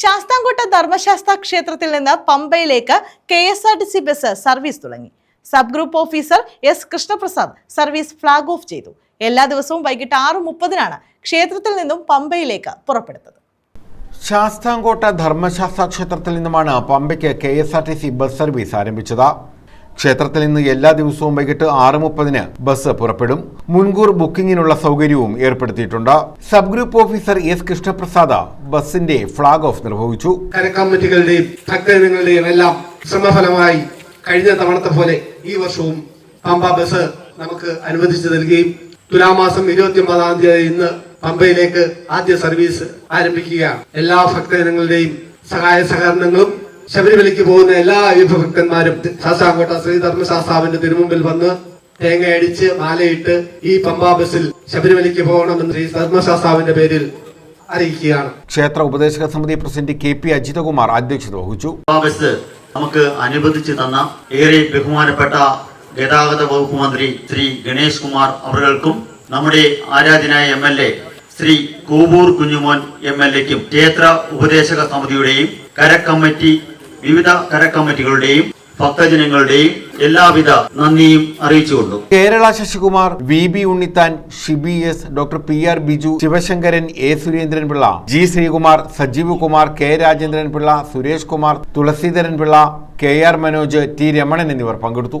ശാസ്താംകോട്ട ധർമ്മശാസ്ത്ര ക്ഷേത്രത്തിൽ നിന്ന് പമ്പയിലേക്ക് K S R T C bus service തുടങ്ങി. Sub group officer S Krishnaprasad service flag off ചെയ്തു. എല്ലാ ദിവസവും വൈകിട്ട് ആറ് മുപ്പതിനാണ് ക്ഷേത്രത്തിൽ നിന്നും പമ്പയിലേക്ക് പുറപ്പെടുന്നത്. ശാസ്താംകോട്ട ധർമ്മശാസ്ത്ര ക്ഷേത്രത്തിൽ നിന്നുമാണ് പമ്പയ്ക്ക് K S R T C bus service ആരംഭിച്ചത്. ക്ഷേത്രത്തിൽ നിന്ന് എല്ലാ ദിവസവും വൈകിട്ട് ആറ് മുപ്പതിന് ബസ് പുറപ്പെടും. മുൻകൂർ ബുക്കിംഗിനുള്ള സൗകര്യവും ഏർപ്പെടുത്തിയിട്ടുണ്ട്. Sub group officer S Krishnaprasad ബസിന്റെ ഫ്ളാഗ് ഓഫ് നിർവഹിച്ചു. ഭക്തജനങ്ങളുടെയും എല്ലാം കഴിഞ്ഞ തവണത്തെ പോലെ ഈ വർഷവും പമ്പ ബസ് നമുക്ക് അനുവദിച്ചു നൽകുകയും തുലാമാസം ഇരുപത്തി ഒമ്പതാം തീയതി ഇന്ന് പമ്പയിലേക്ക് ആദ്യ സർവീസ് ആരംഭിക്കുക എല്ലാ ഭക്തജനങ്ങളുടെയും സഹായ സഹകരണങ്ങളും ശബരിമലയ്ക്ക് പോകുന്ന എല്ലാ അയ്യപ്പഭക്തന്മാരും ശാസ്താംകോട്ട ശ്രീ ശ്രീധർമ്മശാസ്താവിന്റെ തിരുമുമ്പിൽ വന്ന് തേങ്ങയടിച്ച് മാലയിട്ട് ഈ പമ്പാ ബസ്സിൽ ശബരിമലയ്ക്ക് പോകണമെന്ന് ശ്രീ ധർമ്മശാസ്താവിന്റെ പേരിൽ അറിയിക്കുകയാണ്. ക്ഷേത്ര ഉപദേശക സമിതി പ്രസിഡന്റ് കെ പി അജിതകുമാർ അധ്യക്ഷത വഹിച്ചു. പമ്പാബസ് ബസ് നമുക്ക് അനുവദിച്ചു തന്ന ഏറെ ബഹുമാനപ്പെട്ട ഗതാഗത വകുപ്പ് മന്ത്രി ശ്രീ ഗണേഷ് കുമാർ അവർക്കും നമ്മുടെ ആരാധനായ M L A Shri Kovoor Kunjumon M L എക്കും ക്ഷേത്ര ഉപദേശക സമിതിയുടെയും കരക്കമ്മിറ്റി വിവിധ കരക്കമ്മിറ്റികളുടെയും ഭക്തജനങ്ങളുടെയും എല്ലാവിധ നന്ദിയും അറിയിച്ചുകൊണ്ടു. Kerala Sasikumar V B Unnithan Shibi S doctor P R Biju Sivasankaran A Surendran Pillai G Sreekumar Sajeev Kumar K Rajendran Pillai Suresh Kumar Thulaseedharan Pillai K R Manoj T Ramanan എന്നിവർ പങ്കെടുത്തു.